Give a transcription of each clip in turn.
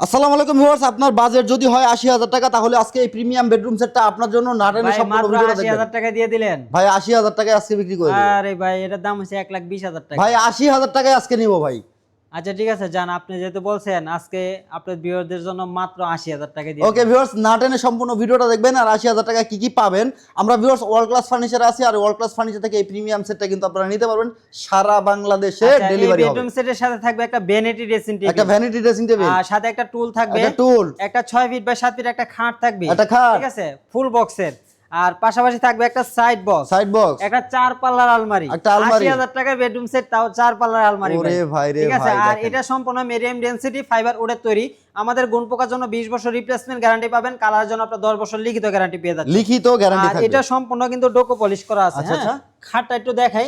আসসালামু আলাইকুম ভিউয়ার্স আপনার বাজেট যদি হয় আশি হাজার টাকা তাহলে আজকে এই প্রিমিয়াম বেডরুম সেটটা আপনার জন্য নাটেনে ভাই সম্পূর্ণ ভিডিওটা দেখবেন। হাজার টাকা দিয়ে দিলেন। ভাই আশি হাজার টাকায় আজকে বিক্রি করে আরে ভাই এটার দাম হচ্ছে এক লাখ বিশ হাজার টাকা। ভাই আশি হাজার টাকায় আজকে নিব ভাই। আচ্ছা ঠিক আছে যান আপনি যেহেতু বলছেন আজকে আপনার ভিউয়ারদের জন্য মাত্র আশি হাজার টাকা দিয়ে ওকে ভিউয়ার্স নাটেনের সম্পূর্ণ ভিডিওটা দেখবেন আর আশি হাজার টাকা কি কি পাবেন। আমরা ভিউয়ার্স ওয়ার্ল্ড ক্লাস ফার্নিচার আছি আর ওয়ার্ল্ড ক্লাস ফার্নিচার থেকে এই প্রিমিয়াম সেটটা কিন্তু আপনারা নিতে পারবেন। সারা বাংলাদেশে ডেলিভারি হবে। বেডরুম সেটের সাথে থাকবে একটা ভ্যানিটি ড্রেসিং টেবিল একটা ভ্যানিটি ড্রেসিং টেবিল আর সাথে একটা টুল থাকবে। একটা টুল একটা ছয় ফিট বাই সাত ফিট একটা খাট থাকবে। একটা খাট। ঠিক আছে ফুল বক্সের আর পাশাপাশি থাকবে একটা সাইড বক্স সাইড বক্স একটা চার পাল্লার আলমারি। একটা আলমারি। আশি হাজার টাকার বেডরুম সেট তাও চার পাল্লার আলমারি ওরে ভাই। রে ঠিক আছে? আর এটা সম্পূর্ণ মিডিয়াম ডেনসিটি ফাইবার উডের তৈরি। আমাদের গুণ পোকার জন্য বিশ বছর রিপ্লেসমেন্ট গ্যারান্টি পাবেন কালার জন্য আপনার দশ বছর লিখিত গ্যারান্টি পেয়ে যাচ্ছেন। লিখিত গ্যারান্টি আর এটা সম্পূর্ণ কিন্তু ডোকো পলিশ করা আছে আচ্ছা, হ্যাঁ? খাটটা একটু দেখাই।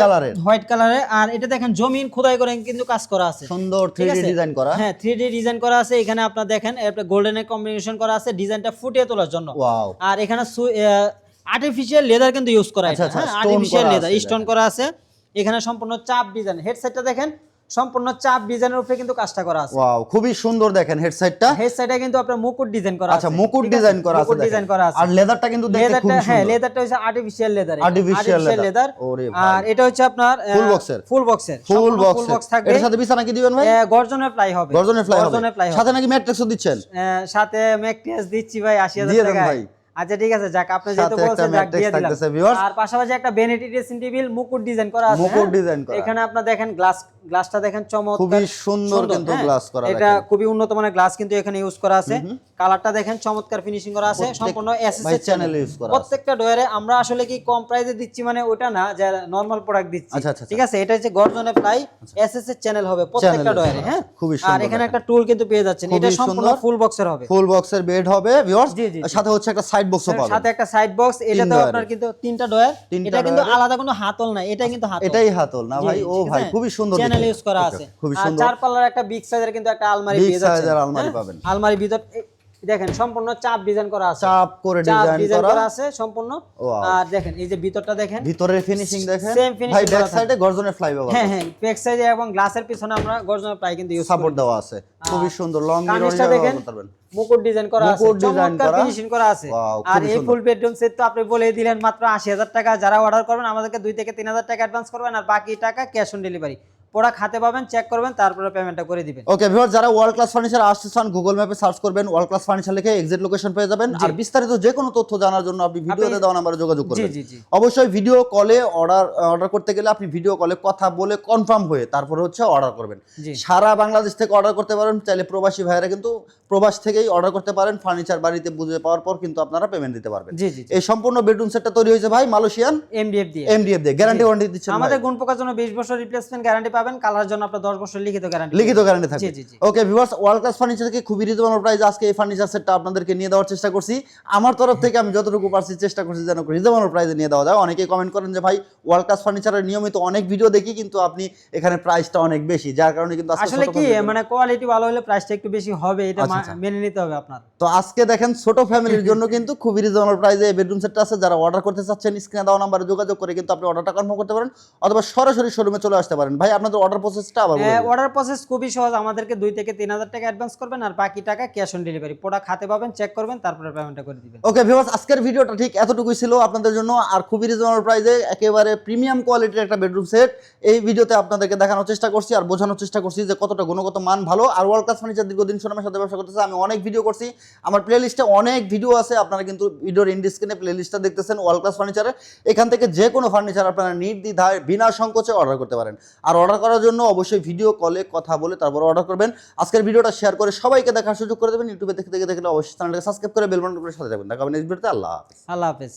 Colour এর। হোয়াইট কালারে আর এটা দেখেন জমিন খোদাই করে কিন্তু কাজ করা আছে। সুন্দর ঠিক 3D ডিজাইন করা। হ্যাঁ ডিজাইন করা আছে। এখানে আপনার দেখেন গোল্ডেনের কম্বিনেশন করা আছে ডিজাইনটা ফুটিয়ে তোলার জন্য। ওয়াও আর এখানে আর্টিফিশিয়াল লেদার কিন্তু ইউজ করা আচ্ছা, আছে আচ্ছা, হ্যাঁ? stone আর্টিফিশিয়াল লেদার স্টোন করা আছে। এখানে সম্পূর্ণ চাপ ডিজাইন হেডসেটটা দেখেন সম্পূর্ণ চাপ ডিজাইনের উপরে কিন্তু কাজটা করা আছে। ওয়াও খুবই সুন্দর দেখেন হেডসেটটা হেডসেটে কিন্তু আপনার মুকুট ডিজাইন করা আছে। আচ্ছা মুকুট ডিজাইন করা আছে মুকুট ডিজাইন করা আছে। আর লেদারটা কিন্তু দেখতে খুব হ্যাঁ সুন্দর। লেদারটা হচ্ছে আর্টিফিশিয়াল লেদার leather। লেদার আর এটা হচ্ছে আপনার ফুল বক্সের ফুল বক্স ফুল বক্স থাকবে। এর সাথে বিছানা কি দিবেন ভাই? গর্জনের প্লাই হবে। গর্জনের প্লাই হবে। সাথে নাকি ম্যাট্রিক্সও দিচ্ছেন? সাথে ম্যাকটেস দিচ্ছি ভাই আশি হাজার দিয়ে দেন ভাই। আচ্ছা ঠিক আছে যাক আপনি যেহেতু বলছেন যাক দিয়ে দিলাম আর পাশাপাশি একটা বেনেটি ড্রেসিং টেবিল মুকুট ডিজাইন করা আছে মুকুট হ্যাঁ? ডিজাইন করা। এখানে আপনার দেখেন গ্লাস গ্লাসটা দেখেন চমৎকার খুবই সুন্দর কিন্তু হ্যাঁ? glass করা এটা। খুবই উন্নত মানের গ্লাস কিন্তু এখানে ইউজ করা আছে কালারটা দেখেন চমৎকার ফিনিশিং করা আছে সম্পূর্ণ এসএস ভাই এর চ্যানেল use করা প্রত্যেকটা ডয়ারে আমরা আসলে কি কম প্রাইসে দিচ্ছি মানে ওটা না যে নরমাল প্রোডাক্ট দিচ্ছি আচ্ছা, আচ্ছা, ঠিক আছে এটা হচ্ছে গর্জনের প্লাই এসএস এর চ্যানেল হবে প্রত্যেকটা ডয়ারে হ্যাঁ। খুবই আর এখানে একটা টুল কিন্তু পেয়ে যাচ্ছেন এটা সম্পূর্ণ সুন্দর। ফুল বক্সের হবে ফুল বক্সের বেড হবে ভিউয়ার্স। সাথে হচ্ছে একটা সাইড বক্স পাবেন। সাথে একটা সাইড বক্স এটা তো আপনার কিন্তু তিনটা ডয়ার এটা কিন্তু আলাদা কোনো হাতল না এটা কিন্তু হাতল। এটাই হাতল। না ভাই ও ভাই খুবই সুন্দর চ্যানেল ইউজ করা আছে। খুবই আর সুন্দর। চার পাল্লার একটা বিগ সাইজের কিন্তু একটা আলমারি পেয়ে যাচ্ছেন। আলমারি হ্যাঁ? পাবেন। আলমারি ভিতর দেখেন সম্পূর্ণ চাপ ডিজাইন করা আছে। চাপ করে ডিজাইন করা। আছে সম্পূর্ণ। আর দেখেন এই যে ভিতরটা দেখেন ভিতরের ফিনিশিং দেখেন। Same finishing ভাই ব্যাক সাইডে গর্জনের ফ্লাই ব্যবহার হ্যাঁ হ্যাঁ ব্যাক সাইডে এবং গ্লাসের পিছনে আমরা গর্জনের কিন্তু ইউজ সাপোর্ট দেওয়া আছে। খুবই সুন্দর লং মিরর দেখেন মুকুট ডিজাইন করা আছে চমৎকার। ফিনিশিং করা আছে। আর এই ফুল বেডরুম সেট তো আপনি বলে দিলেন মাত্র আশি হাজার টাকা। যারা অর্ডার করবেন আমাদেরকে দুই থেকে তিন হাজার টাকা অ্যাডভান্স করবেন আর বাকি টাকা ক্যাশ অন ডেলিভারি প্রোডাক্ট হাতে পাবেন চেক করবেন তারপরে পেমেন্টটা করে দিবেন। ওকে ভিউয়ার যারা ওয়ার্ল্ড ক্লাস ফার্নিচার আসতে চান গুগল ম্যাপে সার্চ করবেন ওয়ার্ল্ড ক্লাস ফার্নিচার লিখে এক্সাক্ট লোকেশন পেয়ে যাবেন। আর বিস্তারিত যে কোনো তথ্য জানার জন্য আপনি ভিডিওতে দেওয়া নাম্বারে যোগাযোগ করবেন। জি, জি। অবশ্যই ভিডিও কলে অর্ডার অর্ডার করতে গেলে আপনি ভিডিও কলে কথা বলে কনফার্ম হয়ে তারপরে হচ্ছে অর্ডার করবেন। সারা বাংলাদেশ থেকে অর্ডার করতে পারেন চাইলে প্রবাসী ভাইয়েরা কিন্তু প্রবাস থেকেই অর্ডার করতে পারেন ফার্নিচার বাড়িতে বুঝে পাওয়ার পর কিন্তু আপনারা পেমেন্ট দিতে পারবেন। এই সম্পূর্ণ বেডরুম সেটটা তৈরি হয়েছে ভাই মালয়েশিয়ান এমডিএফ দিয়ে। এমডিএফ দিয়ে গ্যারান্টি ওয়ারেন্টি দিচ্ছেন ভাই? আমাদের গুণ পোকার জন্য বিশ বছর রিপ্লেসমেন্ট গ্যারান্টি পাবেন কালার জন্য আপনার দশ বছর লিখিত গ্যারান্টি লিখিত গ্যারান্টি থাকবে। Okay viewers world class furniture থেকে খুবই রিজনেবল প্রাইস আজকে এই ফার্নিচার সেটটা আপনাদেরকে নিয়ে দেওয়ার চেষ্টা করছি। আমার তরফ থেকে আমি যতটুকু পারছি চেষ্টা করছি যেন রিজনেবল প্রাইসে নিয়ে দেওয়া যায়। অনেকেই কমেন্ট করেন যে ভাই ওয়ার্ল্ড ক্লাস ফার্নিচারের নিয়মিত অনেক ভিডিও দেখি কিন্তু আপনি এখানে প্রাইসটা অনেক বেশি। যার কারণে কিন্তু আসলে কি মানে কোয়ালিটি ভালো হলে প্রাইসটা একটু বেশি হবে এটা আচ্ছা, আচ্ছা। মেনে নিতে হবে আপনার। তো আজকে দেখেন ছোট ফ্যামিলির জন্য কিন্তু খুবই রিজনেবল প্রাইসে এই বেডরুম সেটটা আছে। যারা অর্ডার করতে চাচ্ছেন স্ক্রিনে দেওয়া নাম্বারে যোগাযোগ করে কিন্তু আপনি অর্ডারটা কনফার্ম করতে পারেন অথবা সরাসরি শোরুমে চলে আসতে পারেন। ভাই আপনাদের অর্ডার প্রসেসটা আবার অর্ডার প্রসেস খুবই সহজ। আমাদেরকে দুই থেকে তিন হাজার টাকা অ্যাডভান্স করবেন আর বাকি টাকা ক্যাশ অন ডেলিভারি প্রোডাক্ট হাতে পাবেন চেক করবেন তারপরে পেমেন্টটা করে দিবেন। ওকে ভিউয়ার্স আজকের ভিডিওটা ঠিক এতটুকুই ছিল আপনাদের জন্য। আর খুবই রিজনেবল প্রাইসে একেবারে প্রিমিয়াম কোয়ালিটির একটা বেডরুম সেট এই ভিডিওতে আপনাদেরকে দেখানোর চেষ্টা করছি আর বোঝানোর চেষ্টা করছি যে কতটা গুণগত মান ভালো। আর ওয়ার্ল্ড ক্লাস ফার্নিচার দীর্ঘদিন সুনামের সাথে ব্যবসা করতেছে আমি অনেক ভিডিও করছি। আমার প্লে লিস্টে অনেক ভিডিও আছে আপনারা কিন্তু ভিডিওর ইন্ডি স্ক্রিনে প্লে লিস্টটা দেখতেছেন ওয়ার্ল্ড ক্লাস ফার্নিচারে এখান থেকে যে কোনো ফার্নিচার আপনারা নির্দ্বিধায় বিনা সংকোচে অর্ডার করতে পারেন। আর অর্ডার করার জন্য অবশ্যই ভিডিও কলে কথা বলে তারপর অর্ডার করবেন। আজকের ভিডিওটা শেয়ার করে সবাইকে দেখার সুযোগ করে দেবেন। ইউটিউবে দেখে দেখে দেখলে অবশ্যই চ্যানেলটাকে সাবস্ক্রাইব করে বেলবন করে সাথে যাবেন দেখা হবে ভিডিওতে আল্লাহ হাফেজ। আল্লাহ হাফেজ।